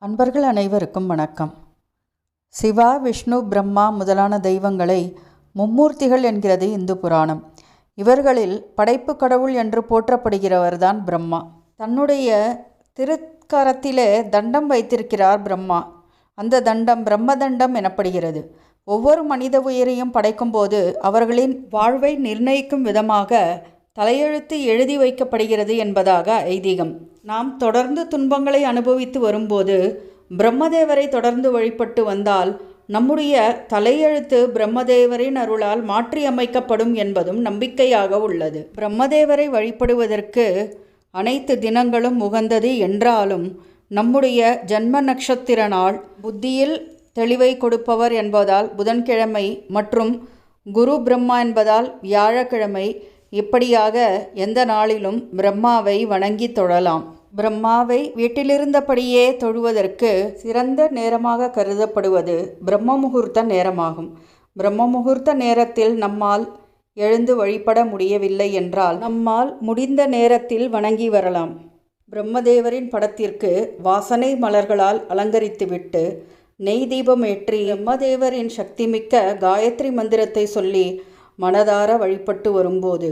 அன்பர்கள் அனைவருக்கும் வணக்கம். சிவா விஷ்ணு பிரம்மா முதலான தெய்வங்களை மும்மூர்த்திகள் என்கிறது இந்து புராணம். இவர்களில் படைப்பு கடவுள் என்று போற்றப்படுகிறவர்தான் பிரம்மா. தன்னுடைய திருக்கரத்திலே தண்டம் வைத்திருக்கிறார் பிரம்மா. அந்த தண்டம் பிரம்மதண்டம் எனப்படுகிறது. ஒவ்வொரு மனித உயிரையும் படைக்கும்போது அவர்களின் வாழ்வை நிர்ணயிக்கும் விதமாக தலையெழுத்து எழுதி வைக்கப்படுகிறது என்பதாக ஐதீகம். நாம் தொடர்ந்து துன்பங்களை அனுபவித்து வரும்போது பிரம்மதேவரை தொடர்ந்து வழிபட்டு வந்தால் நம்முடைய தலையெழுத்து பிரம்மதேவரின் அருளால் மாற்றியமைக்கப்படும் என்பதும் நம்பிக்கையாக உள்ளது. பிரம்மதேவரை வழிபடுவதற்கு அனைத்து தினங்களும் உகந்தது என்றாலும் நம்முடைய ஜன்ம நட்சத்திர நாள் புத்தியில் தெளிவை கொடுப்பவர் என்பதால் புதன்கிழமை மற்றும் குரு பிரம்மா என்பதால் வியாழக்கிழமை இப்படியாக எந்த நாளிலும் பிரம்மாவை வணங்கி தொழலாம். பிரம்மாவை வீட்டிலிருந்தபடியே தொழுவதற்கு சிறந்த நேரமாக கருதப்படுவது பிரம்ம முகூர்த்த நேரமாகும். பிரம்ம முகூர்த்த நேரத்தில் நம்மால் எழுந்து வழிபட முடியவில்லை என்றால் நம்மால் முடிந்த நேரத்தில் வணங்கி வரலாம். பிரம்மதேவரின் படத்திற்கு வாசனை மலர்களால் அலங்கரித்துவிட்டு நெய் தீபம் ஏற்றி பிரம்மதேவரின் சக்திமிக்க காயத்ரி மந்திரத்தை சொல்லி மனதார வழிபட்டு வரும்போது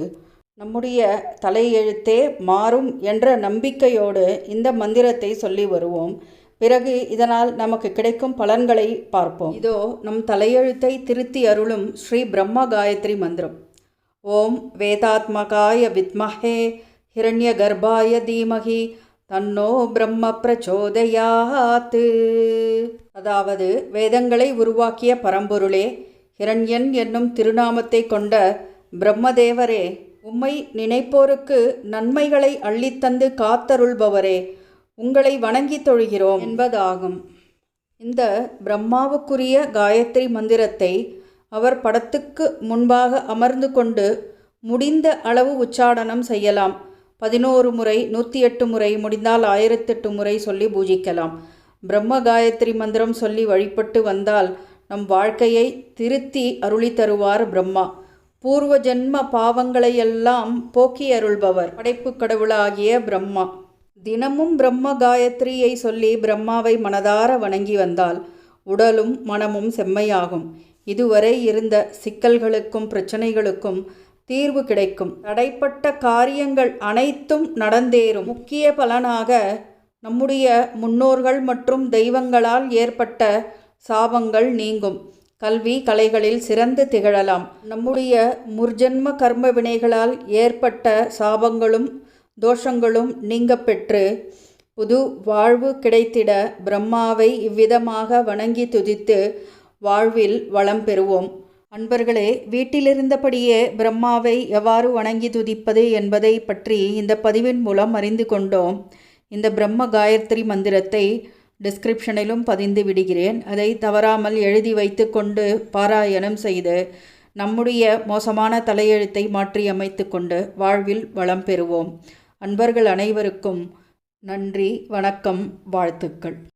நம்முடைய தலையெழுத்தே மாறும் என்ற நம்பிக்கையோடு இந்த மந்திரத்தை சொல்லி வருவோம். பிறகு இதனால் நமக்கு கிடைக்கும் பலன்களை பார்ப்போம். இதோ நம் தலையெழுத்தை திருத்தி அருளும் ஸ்ரீ பிரம்ம காயத்ரி மந்திரம். ஓம் வேதாத்மகாய வித்மஹே ஹிரண்ய கர்ப்பாய தீமகி தன்னோ பிரம்ம பிரச்சோதையாத்து அதாவது வேதங்களை உருவாக்கிய பரம்பொருளே ஹிரண்யன் என்னும் திருநாமத்தை கொண்ட பிரம்மதேவரே உம்மை நினைப்போருக்கு நன்மைகளை அள்ளித்தந்து காத்தருள்பவரே உங்களை வணங்கி தொழுகிறோம் என்பதாகும். இந்த பிரம்மாவுக்குரிய காயத்ரி மந்திரத்தை அவர் படத்துக்கு முன்பாக அமர்ந்து கொண்டு முடிந்த அளவு உச்சாடனம் செய்யலாம். பதினோரு முறை நூற்றி எட்டு முறை முடிந்தால் ஆயிரத்தெட்டு முறை சொல்லி பூஜிக்கலாம். பிரம்ம காயத்ரி மந்திரம் சொல்லி வழிபட்டு வந்தால் நம் வாழ்க்கையை திருத்தி அருளி தருவார் பிரம்மா. பூர்வ ஜென்ம பாவங்களையெல்லாம் போக்கி அருள்பவர். படைப்பு கடவுளாகிய பிரம்மா. தினமும் பிரம்ம காயத்ரியை சொல்லி பிரம்மாவை மனதார வணங்கி வந்தால் உடலும் மனமும் செம்மையாகும். இதுவரை இருந்த சிக்கல்களுக்கும் பிரச்சனைகளுக்கும் தீர்வு கிடைக்கும். தடைப்பட்ட காரியங்கள் அனைத்தும் நடந்தேறும். முக்கிய பலனாக நம்முடைய முன்னோர்கள் மற்றும் தெய்வங்களால் ஏற்பட்ட சாபங்கள் நீங்கும். கல்வி கலைகளில் சிறந்து திகழலாம். நம்முடைய முர்ஜன்ம கர்ம வினைகளால் ஏற்பட்ட சாபங்களும் தோஷங்களும் நீங்க பெற்று புது வாழ்வு கிடைத்திட பிரம்மாவை இவ்விதமாக வணங்கி துதித்து வாழ்வில் வளம் பெறுவோம். அன்பர்களே வீட்டிலிருந்தபடியே பிரம்மாவை எவ்வாறு வணங்கி துதிப்பது என்பதை பற்றி இந்த பதிவின் மூலம் அறிந்து கொண்டோம். இந்த பிரம்ம காயத்ரி மந்திரத்தை டிஸ்கிரிப்ஷனிலும் பதிந்து விடுகிறேன். அதை தவறாமல் எழுதி வைத்து கொண்டு பாராயணம் செய்து நம்முடைய மோசமான தலையெழுத்தை மாற்றியமைத்து கொண்டு வாழ்வில் வளம் பெறுவோம். அன்பர்கள் அனைவருக்கும் நன்றி வணக்கம் வாழ்த்துக்கள்.